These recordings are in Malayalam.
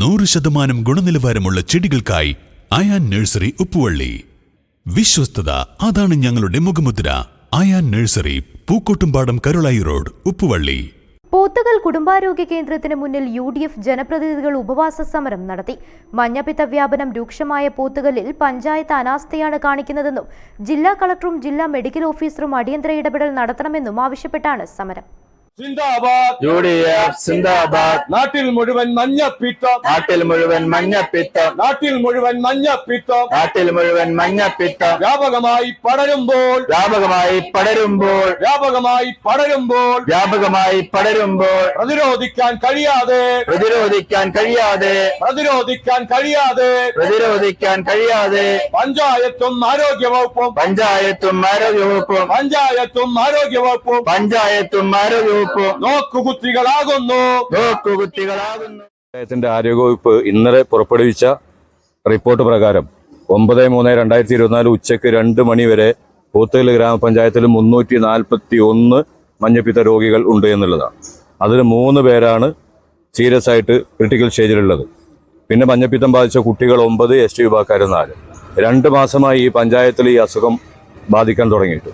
നൂറ് ശതമാനം ഗുണനിലവാരമുള്ള ചെടികൾക്കായി അയാൻ നഴ്സറി ഉപ്പുവള്ളി. വിശ്വസ്തത അതാണ് ഞങ്ങളുടെ മുഖമുദ്ര. Ayan nursery Pookkottumpadam Karulai road Uppuvalli. Pothukal കുടുംബാരോഗ്യ കേന്ദ്രത്തിന് മുന്നിൽ യു ഡി എഫ് ജനപ്രതിനിധികൾ ഉപവാസ സമരം നടത്തി. മഞ്ഞപ്പിത്ത വ്യാപനം രൂക്ഷമായ പോത്തുകലിൽ പഞ്ചായത്ത് അനാസ്ഥയാണ് കാണിക്കുന്നതെന്നും ജില്ലാ കളക്ടറും ജില്ലാ മെഡിക്കൽ ഓഫീസറും അടിയന്തര ഇടപെടൽ നടത്തണമെന്നും ആവശ്യപ്പെട്ടാണ് സമരം. സിന്ദാബാദ്. യു ഡി എഫ് സിന്ദാബാദ്. നാട്ടിൽ മുഴുവൻ മഞ്ഞപ്പിത്തം. നാട്ടിൽ മുഴുവൻ മഞ്ഞപ്പിത്തം. നാട്ടിൽ മുഴുവൻ മഞ്ഞപ്പിത്തം. നാട്ടിൽ മുഴുവൻ മഞ്ഞപ്പിത്തം. വ്യാപകമായി പടരുമ്പോൾ. വ്യാപകമായി പടരുമ്പോൾ. വ്യാപകമായി പടരുമ്പോൾ. വ്യാപകമായി പടരുമ്പോൾ. പ്രതിരോധിക്കാൻ കഴിയാതെ. പ്രതിരോധിക്കാൻ കഴിയാതെ. പ്രതിരോധിക്കാൻ കഴിയാതെ. പ്രതിരോധിക്കാൻ കഴിയാതെ. പഞ്ചായത്തും ആരോഗ്യവകുപ്പും. പഞ്ചായത്തും ആരോഗ്യവകുപ്പും. പഞ്ചായത്തും ആരോഗ്യവകുപ്പും. പഞ്ചായത്തും ആരോഗ്യവകുപ്പും നോക്കുകുത്തികളാകുന്നു നോക്കുകുത്തികളാകുന്നു പഞ്ചായത്തിന്റെ ആരോഗ്യവകുപ്പ് ഇന്നലെ പുറപ്പെടുവിച്ച റിപ്പോർട്ട് പ്രകാരം ഒമ്പത് മൂന്ന് രണ്ടായിരത്തി ഇരുപത്തിനാല് ഉച്ചയ്ക്ക് രണ്ട് മണി വരെ ഗ്രാമപഞ്ചായത്തിൽ മുന്നൂറ്റി നാൽപ്പത്തി ഒന്ന് മഞ്ഞപ്പിത്ത രോഗികൾ ഉണ്ട് എന്നുള്ളതാണ്. അതിൽ മൂന്ന് പേരാണ് സീരിയസ് ആയിട്ട് ക്രിട്ടിക്കൽ സ്റ്റേജിലുള്ളത്. പിന്നെ മഞ്ഞപ്പിത്തം ബാധിച്ച കുട്ടികൾ ഒമ്പത് എസ് ടി വിഭാഗക്കാർ നാല്. രണ്ട് മാസമായി ഈ പഞ്ചായത്തിൽ ഈ അസുഖം ബാധിക്കാൻ തുടങ്ങിയിട്ട്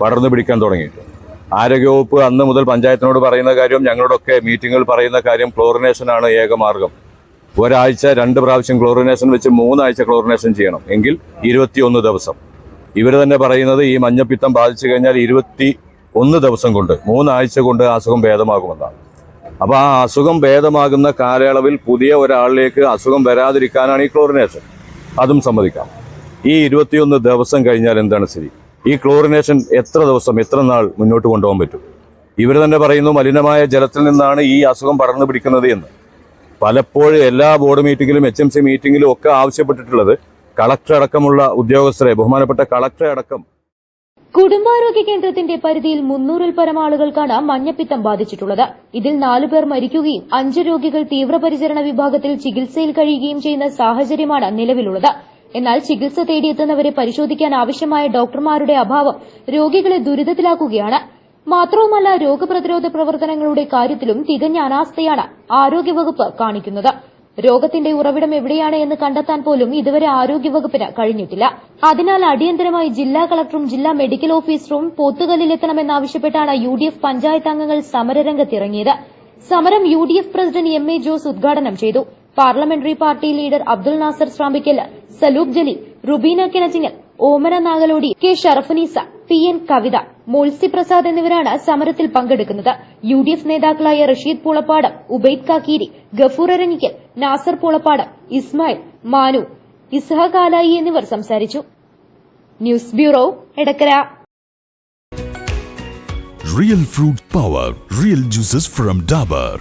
പടർന്നു പിടിക്കാൻ തുടങ്ങിയിട്ട്. ആരോഗ്യവകുപ്പ് അന്ന് മുതൽ പഞ്ചായത്തിനോട് പറയുന്ന കാര്യം ഞങ്ങളോടൊക്കെ മീറ്റിങ്ങുകൾ പറയുന്ന കാര്യം ക്ലോറിനേഷനാണ് ഏകമാർഗം ഒരാഴ്ച രണ്ട് പ്രാവശ്യം ക്ലോറിനേഷൻ വെച്ച് മൂന്നാഴ്ച ക്ലോറിനേഷൻ ചെയ്യണം. എങ്കിൽ ഇരുപത്തിയൊന്ന് ദിവസം. ഇവർ തന്നെ പറയുന്നത് ഈ മഞ്ഞപ്പിത്തം ബാധിച്ചു കഴിഞ്ഞാൽ ഇരുപത്തി ഒന്ന് ദിവസം കൊണ്ട് മൂന്നാഴ്ച കൊണ്ട് അസുഖം ഭേദമാകുമെന്നാണ്. അപ്പോൾ ആ അസുഖം ഭേദമാകുന്ന കാലയളവിൽ പുതിയ ഒരാളിലേക്ക് അസുഖം വരാതിരിക്കാനാണ് ഈ ക്ലോറിനേഷൻ. അതും സമ്മതിക്കാം. ഈ ഇരുപത്തിയൊന്ന് ദിവസം കഴിഞ്ഞാൽ എന്താണ് സ്ഥിതി? ഈ ക്ലോറിനേഷൻ എത്ര ദിവസം എത്ര നാൾ മുന്നോട്ട് കൊണ്ടുപോകാൻ പറ്റും? ഇവർ തന്നെ പറയുന്നു മലിനമായ ജലത്തിൽ നിന്നാണ് ഈ അസുഖം പടർന്നു പിടിക്കുന്നത് എന്ന്. പലപ്പോഴും എല്ലാ ബോർഡ് മീറ്റിങ്ങിലും എച്ച് എം സി മീറ്റിങ്ങിലും ഒക്കെ ആവശ്യപ്പെട്ടിട്ടുള്ളത് കളക്ടർ അടക്കമുള്ള ഉദ്യോഗസ്ഥരെ ബഹുമാനപ്പെട്ട കളക്ടറെ അടക്കം. കുടുംബാരോഗ്യ കേന്ദ്രത്തിന്റെ പരിധിയിൽ മുന്നൂറിൽ പരം ആളുകൾക്കാണ് മഞ്ഞപ്പിത്തം ബാധിച്ചിട്ടുള്ളത്. ഇതിൽ നാലുപേർ മരിക്കുകയും അഞ്ച് രോഗികൾ തീവ്രപരിചരണ വിഭാഗത്തിൽ ചികിത്സയിൽ കഴിയുകയും ചെയ്യുന്ന സാഹചര്യമാണ് നിലവിലുള്ളത്. എന്നാൽ ചികിത്സ തേടിയെത്തുന്നവരെ പരിശോധിക്കാൻ ആവശ്യമായ ഡോക്ടർമാരുടെ അഭാവം രോഗികളെ ദുരിതത്തിലാക്കുകയാണ്. മാത്രവുമല്ല രോഗപ്രതിരോധ പ്രവർത്തനങ്ങളുടെ കാര്യത്തിലും തികഞ്ഞ അനാസ്ഥയാണ് ആരോഗ്യവകുപ്പ് കാണിക്കുന്നത്. രോഗത്തിന്റെ ഉറവിടം എവിടെയാണ് എന്ന് കണ്ടെത്താൻ പോലും ഇതുവരെ ആരോഗ്യവകുപ്പിന് കഴിഞ്ഞിട്ടില്ല. അതിനാൽ അടിയന്തരമായി ജില്ലാ കളക്ടറും ജില്ലാ മെഡിക്കൽ ഓഫീസറും പോത്തുകല്ലിലെത്തണമെന്നാവശ്യപ്പെട്ടാണ് യു ഡി എഫ് പഞ്ചായത്ത് അംഗങ്ങൾ സമരരംഗത്തിറങ്ങിയത്. സമരം U D F president M A Jose ഉദ്ഘാടനം ചെയ്തു. Parliamentary party leader Abdul Nasar Shrambikkal Saloob Jaleel Rubeena Kinachingal Omana Nagalodi K Sharafunnisa P N Kavitha Molsi Prasad എന്നിവരാണ് സമരത്തിൽ പങ്കെടുക്കുന്നത്. യു ഡി എഫ് നേതാക്കളായ റഷീദ് പൂളപ്പാടം ഉബൈദ് കാക്കീരി ഗഫൂർ അരങ്ങിക്കൽ നാസർ പൂളപ്പാടം ഇസ്മായിൽ മാനു ഇസ്ഹാലായി എന്നിവർ സംസാരിച്ചു. News bureau Edakkara. Real fruit power real juices from Dabur